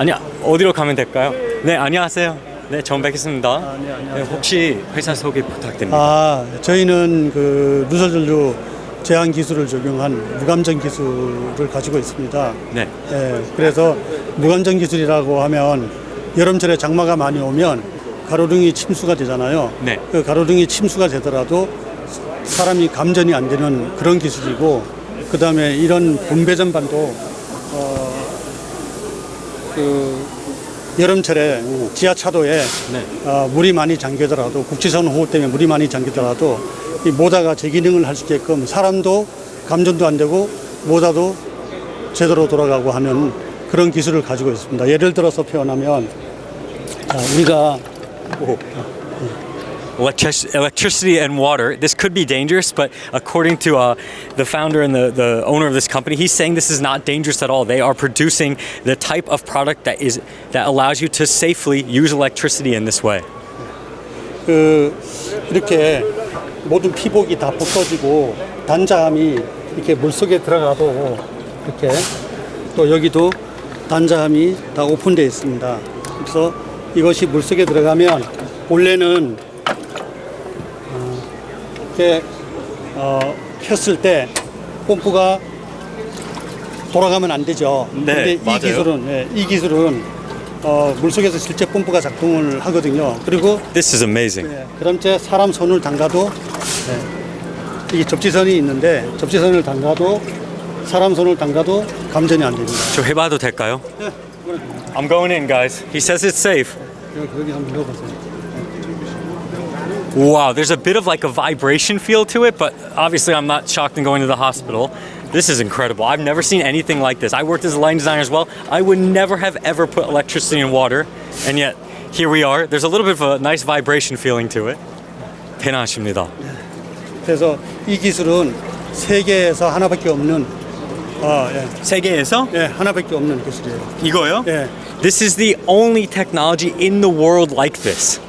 아니 어디로 가면 될까요? 네 안녕하세요. 네 처음 뵙겠습니다. 네, 안녕하세요. 혹시 회사 소개 부탁드립니다. 아, 저희는 그 누설전류 제한 기술을 적용한 무감정 기술을 가지고 있습니다. 네. 예, 그래서 무감정 기술이라고 하면 여름철에 장마가 많이 오면 가로등이 침수가 되잖아요. 네. 그 가로등이 침수가 되더라도 사람이 감전이 안 되는 그런 기술이고, 그 다음에 이런 분배 전반도 어, 그 여름철에 지하차도에 네. 어, 물이 많이 잠기더라도 국지선 호우 때문에 물이 많이 잠기더라도 이 모다가 제 기능을 할 수 있게끔 사람도 감전도 안 되고 모다도 제대로 돌아가고 하는 그런 기술을 가지고 있습니다. 예를 들어서 표현하면 자, 우리가 Electric- electricity and water. This could be dangerous, but according to uh, the founder and the, the owner of this company, he's saying this is not dangerous at all. They are producing the type of product that is that allows you to safely use electricity in this way. 그 이렇게 모든 피복이 다 벗겨지고 단자함이 이렇게 물 속에 들어가도 이렇게 또 여기도 단자함이 다 오픈되어 있습니다. 그래서 이것이 물 속에 들어가면 원래는 어, 이렇게 어, 켰을 때 펌프가 돌아가면 안 되죠. 네, 근데 이 맞아요. 기술은 예, 이 기술은 어, 물 속에서 실제 펌프가 작동을 하거든요. 그리고 This is amazing. 네, 그럼 제 사람 손을 담가도 네, 이게 접지선이 있는데 접지선을 담가도 사람 손을 담가도 감전이 안 됩니다. 저 해봐도 될까요? 네, I'm going in, guys. He says it's safe. 여기, 여기 한번 넣어보세요. Wow, there's a bit of like a vibration feel to it, but obviously I'm not shocked in going to the hospital. This is incredible. I've never seen anything like this. I worked as a lighting designer as well. I would never have ever put electricity in water, and yet here we are. There's a little bit of a nice vibration feeling to it. 대단하십니다. 그래서 이 기술은 세계에서 하나밖에 없는 어, 예, 세계에서 예, 하나밖에 없는 기술이에요. 이거요? 예. This is the only technology in the world like this.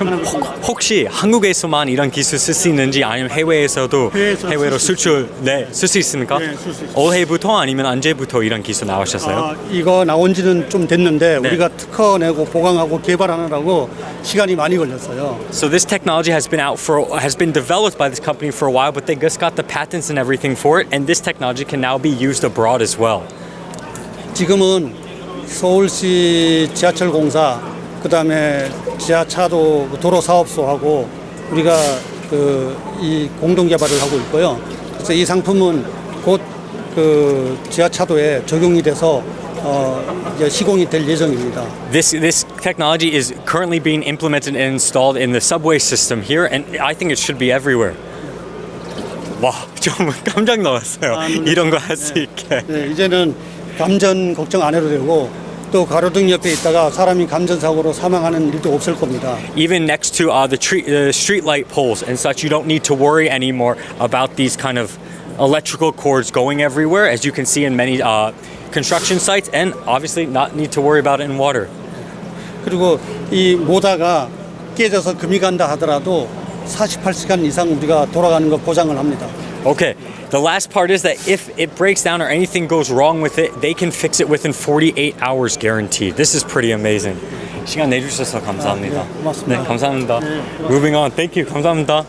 그럼 혹, 혹시 한국에서만 이런 기술 쓸 수 있는지 아니면 해외에서도 해외에서 해외로 쓸수 수출 네, 쓸 수 있습니까? 네, 쓸수 있어요. 올해부터 아니면 언제부터 이런 기술 나오셨어요? 아, 이거 나온 지는 좀 됐는데 네. 우리가 특허 내고 보강하고 개발하느라고 시간이 많이 걸렸어요. So this technology has been out for has been developed by this company for a while, but they just got the patents and everything for it, and this technology can now be used abroad as well. 지금은 서울시 지하철 공사 그다음에 지하차도 도로 사업소하고 우리가 그 이 공동 개발을 하고 있고요. 그래서 이 상품은 곧 그 지하차도에 적용이 돼서 어 이제 시공이 될 예정입니다. This this technology is currently being implemented and installed in the subway system here, and I think it should be everywhere. 와, 정말 깜짝 놀랐어요. 아. 이런 거 할수 있게. 네, 이제는 감전 걱정 안 해도 되고 또 가로등 옆에 있다가 사람이 감전 사고로 사망하는 일도 없을 겁니다. Even next to uh, the tree, uh, street light poles and such, you don't need to worry anymore about these kind of electrical cords going everywhere, as you can see in many uh, construction sites, and obviously not need to worry about it in water. 그리고 이 모다가 깨져서 금이 간다 하더라도 48시간 이상 우리가 돌아가는 거 보장을 합니다. Okay, the last part is that if it breaks down or anything goes wrong with it, they can fix it within 48 hours guaranteed. This is pretty amazing. 시간 내주셔서 감사합니다. 네, 고맙습니다. 네, 감사합니다. Moving on. Thank you. 감사합니다.